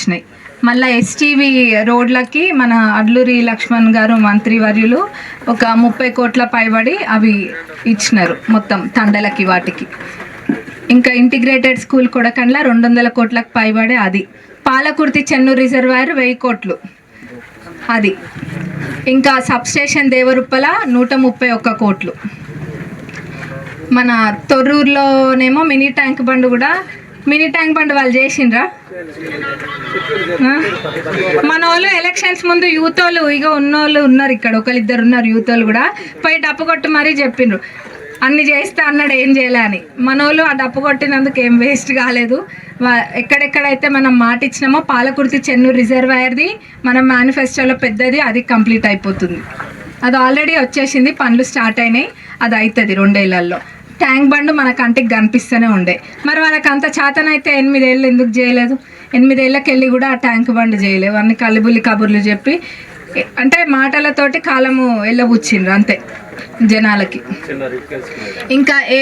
వచ్చినాయి. మళ్ళీ ఎస్టీవీ రోడ్లకి మన అడ్లూరి లక్ష్మణ్ గారు మంత్రివర్యులు ఒక ముప్పై కోట్ల పైబడి అవి ఇచ్చినారు మొత్తం తండలకి వాటికి. ఇంకా ఇంటిగ్రేటెడ్ స్కూల్ కొడకండ్ల రెండు వందల కోట్లకు పైబడి అది. పాలకుర్తి చెన్నూరు రిజర్వాయర్ వెయ్యి కోట్లు. అది. ఇంకా సబ్స్టేషన్ దేవరుప్పల నూట ముప్పై ఒక్క కోట్లు. మన తొర్రూరులోనేమో మినీ ట్యాంక్ బండ్ కూడా మినీ ట్యాంక్ బండ్ వాళ్ళు చేసిండ్రా? మన వాళ్ళు ఎలక్షన్స్ ముందు యూత్ వాళ్ళు ఇక ఉన్నోళ్ళు ఉన్నారు ఇక్కడ ఒకరిద్దరు ఉన్నారు యూత్ వాళ్ళు కూడా. పోయి డప్పు కొట్టి మరీ చెప్పిండ్రు. అన్ని చేస్తా అన్నాడు ఏం చేయలే అని. మన వాళ్ళు ఆ డప్పు కొట్టినందుకు ఏం వేస్ట్ కాలేదు. ఎక్కడెక్కడైతే మనం మాట ఇచ్చినామో పాలకుర్తి చెన్నూరు రిజర్వాయర్ది మనం మేనిఫెస్టోలో పెద్దది అది కంప్లీట్ అయిపోతుంది. అది ఆల్రెడీ వచ్చేసింది పనులు స్టార్ట్ అయినాయి అది అవుతుంది రెండేళ్ళలో. ట్యాంక్ బండ్ మన కంటికి కనిపిస్తూనే ఉండే. మరి వాళ్ళకి అంత చేతనైతే ఎనిమిదేళ్ళు ఎందుకు చేయలేదు? ఎనిమిదేళ్ళకి వెళ్ళి కూడా ఆ ట్యాంక్ బండ్ చేయలేవు అన్ని కల్లిబుల్లి కబుర్లు చెప్పి అంటే మాటలతోటి కాలము వెళ్ళబుచ్చిండ్రు అంతే జనాలకి. ఇంకా ఏ